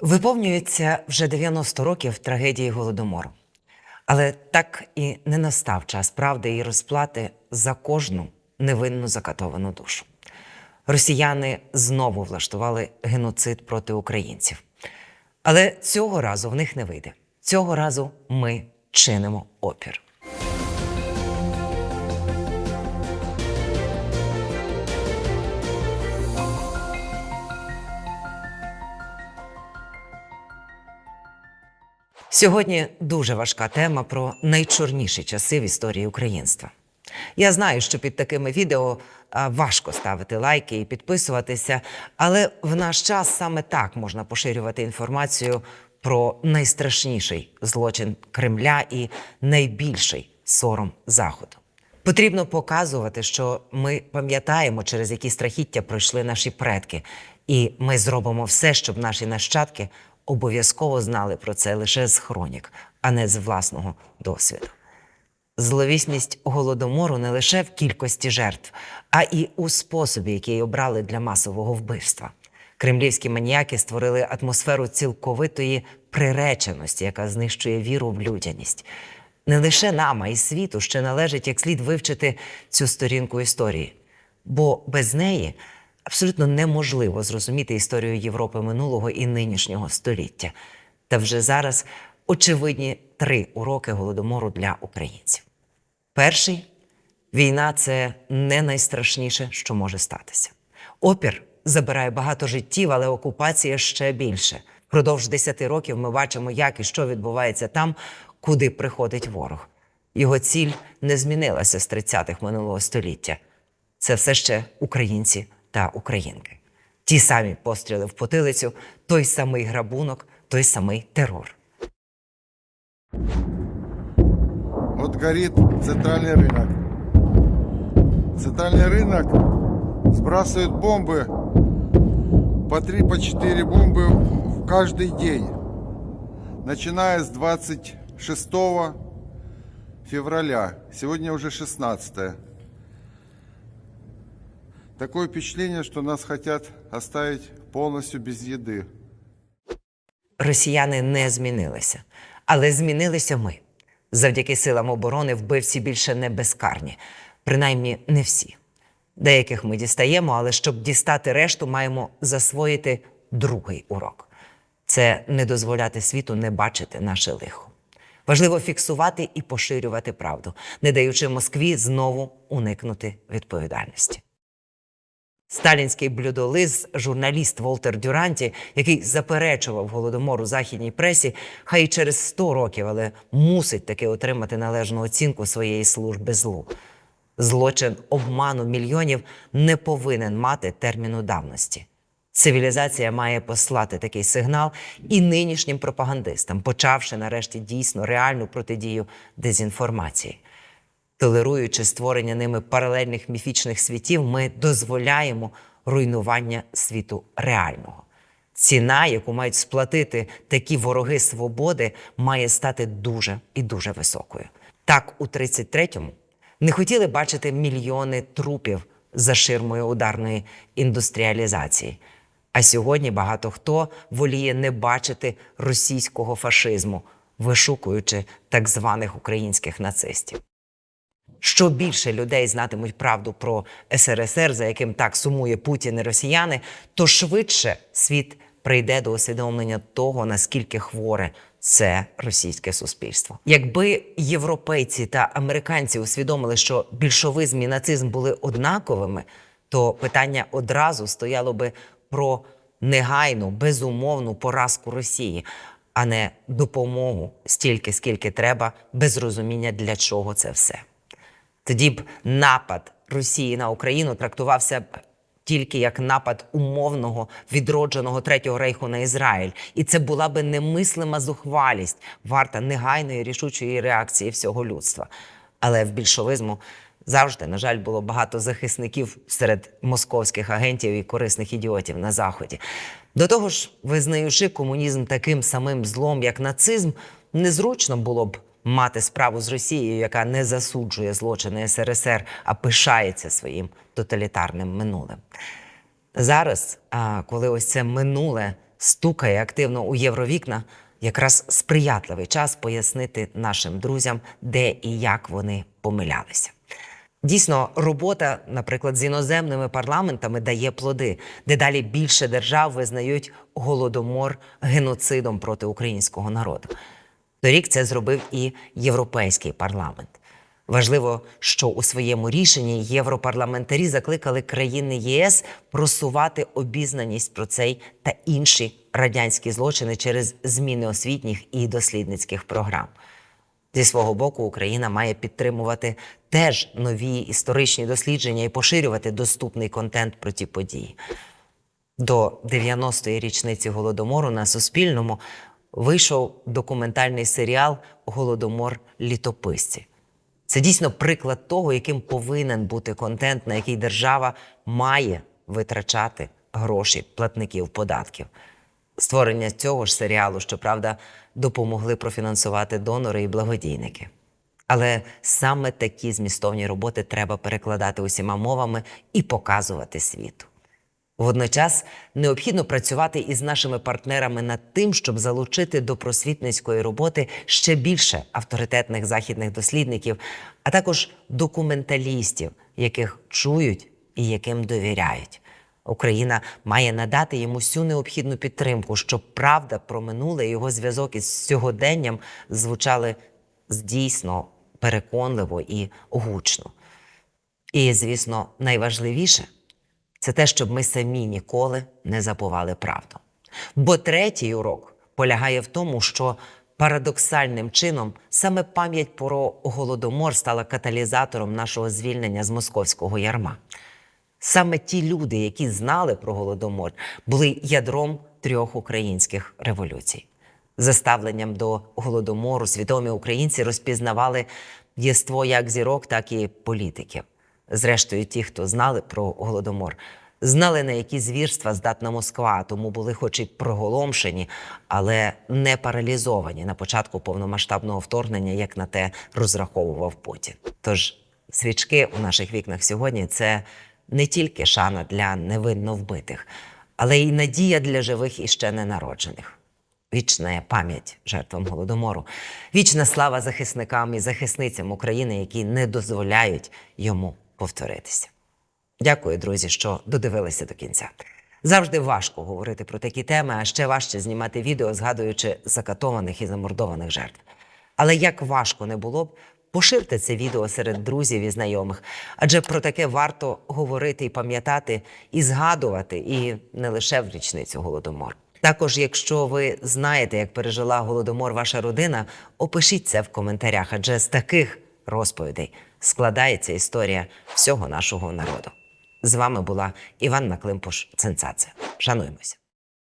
Виповнюється вже 90 років трагедії голодомору. Але так і не настав час правди і розплати за кожну невинну закатовану душу. Росіяни знову влаштували геноцид проти українців. Але цього разу в них не вийде. Цього разу ми чинимо опір. Сьогодні дуже важка тема про найчорніші часи в історії українства. Я знаю, що під такими відео важко ставити лайки і підписуватися, але в наш час саме так можна поширювати інформацію про найстрашніший злочин Кремля і найбільший сором Заходу. Потрібно показувати, що ми пам'ятаємо, через які страхіття пройшли наші предки, і ми зробимо все, щоб наші нащадки обов'язково знали про це лише з хронік, а не з власного досвіду. Зловісність голодомору не лише в кількості жертв, а і у способі, який обрали для масового вбивства. Кремлівські маніяки створили атмосферу цілковитої приреченості, яка знищує віру в людяність. Не лише нам, а й світу ще належить як слід вивчити цю сторінку історії, бо без неї абсолютно неможливо зрозуміти історію Європи минулого і нинішнього століття. Та вже зараз очевидні три уроки голодомору для українців. Перший війна це не найстрашніше, що може статися. Опір забирає багато життів, але окупація ще більше. Впродовж 10 років ми бачимо, як і що відбувається там, куди приходить ворог. Його ціль не змінилася з 30-х минулого століття. Це все ще українці та українки. Ті самі постріли в потилицю, той самий грабунок, той самий терор. Вот горит центральный рынок. Центральный рынок сбрасывают бомбы по 3 по 4 бомбы в каждый день. Начиная с 26 февраля. Сегодня уже 16. Такое впечатление, что нас хотят оставить полностью без еды. Росіяни не змінилися, але змінилися ми. Завдяки силам оборони вбивці більше не безкарні, принаймні не всі. Деяких ми дістаємо, але щоб дістати решту, маємо засвоїти другий урок це не дозволяти світу не бачити наше лихо. Важливо фіксувати і поширювати правду, не даючи Москві знову уникнути відповідальності. Сталінський блюдолиз, журналіст Волтер Дюранті, який заперечував голодомор у західній пресі, хай і через 100 років, але мусить таки отримати належну оцінку своєї служби злу. Злочин обману мільйонів не повинен мати терміну давності. Цивілізація має послати такий сигнал і нинішнім пропагандистам, почавши нарешті дійсно реальну протидію дезінформації. Толеруючи створення ними паралельних міфічних світів, ми дозволяємо руйнування світу реального. Ціна, яку мають сплатити такі вороги свободи, має стати дуже і дуже високою. Так, у 33-му не хотіли бачити мільйони трупів за ширмою ударної індустріалізації. А сьогодні багато хто воліє не бачити російського фашизму, вишукуючи так званих українських нацистів. Що більше людей знатимуть правду про СРСР, за яким так сумує Путін і росіяни, то швидше світ прийде до усвідомлення того, наскільки хворе це російське суспільство. Якби європейці та американці усвідомили, що більшовизм і нацизм були однаковими, то питання одразу стояло би про негайну, безумовну поразку Росії, а не допомогу стільки, скільки треба, без розуміння, для чого це все. Тоді б напад Росії на Україну трактувався б тільки як напад умовного відродженого третього рейху на Ізраїль, і це була би немислима зухвалість, варта негайної рішучої реакції всього людства. Але в більшовизму завжди, на жаль, було багато захисників серед московських агентів і корисних ідіотів на заході. До того ж, визнаючи комунізм таким самим злом, як нацизм, незручно було б мати справу з Росією, яка не засуджує злочини СРСР, а пишається своїм тоталітарним минулим. Зараз, коли ось це минуле стукає активно у євровікна, якраз сприятливий час пояснити нашим друзям, де і як вони помилялися. Дійсно, робота, наприклад, з іноземними парламентами дає плоди. Дедалі більше держав визнають голодомор геноцидом проти українського народу. Торік це зробив і Європейський парламент. Важливо, що у своєму рішенні європарламентарі закликали країни ЄС просувати обізнаність про цей та інші радянські злочини через зміни освітніх і дослідницьких програм. Зі свого боку, Україна має підтримувати теж нові історичні дослідження і поширювати доступний контент про ті події. До 90-ї річниці голодомору на Суспільному вийшов документальний серіал Голодомор літописці. Це дійсно приклад того, яким повинен бути контент, на який держава має витрачати гроші платників податків. Створення цього ж серіалу, щоправда, допомогли профінансувати донори і благодійники. Але саме такі змістовні роботи треба перекладати усіма мовами і показувати світу. Водночас необхідно працювати із нашими партнерами над тим, щоб залучити до просвітницької роботи ще більше авторитетних західних дослідників, а також документалістів, яких чують і яким довіряють. Україна має надати йому всю необхідну підтримку, щоб правда про минуле його зв'язок із сьогоденням звучали дійсно переконливо і гучно. І, звісно, найважливіше це те, щоб ми самі ніколи не забували правду. Бо третій урок полягає в тому, що парадоксальним чином саме пам'ять про голодомор стала каталізатором нашого звільнення з московського ярма. Саме ті люди, які знали про голодомор, були ядром трьох українських революцій. За ставленням до голодомору свідомі українці розпізнавали єство як зірок, так і політиків. Зрештою, ті, хто знали про голодомор, знали, на які звірства здатна Москва, тому були, хоч і проголомшені, але не паралізовані на початку повномасштабного вторгнення, як на те розраховував Путін. Тож свічки у наших вікнах сьогодні це не тільки шана для невинно вбитих, але й надія для живих і ще ненароджених. Вічна пам'ять жертвам голодомору, вічна слава захисникам і захисницям України, які не дозволяють йому повторитися. Дякую, друзі, що додивилися до кінця. Завжди важко говорити про такі теми, а ще важче знімати відео, згадуючи закатованих і замордованих жертв. Але як важко не було б, поширте це відео серед друзів і знайомих, адже про таке варто говорити і пам'ятати, і згадувати, і не лише в річницю голодомору. Також, якщо ви знаєте, як пережила голодомор ваша родина, опишіть це в коментарях, адже з таких розповідей складається історія всього нашого народу. З вами була Іванна Климпуш Ценцаце. Шануємося.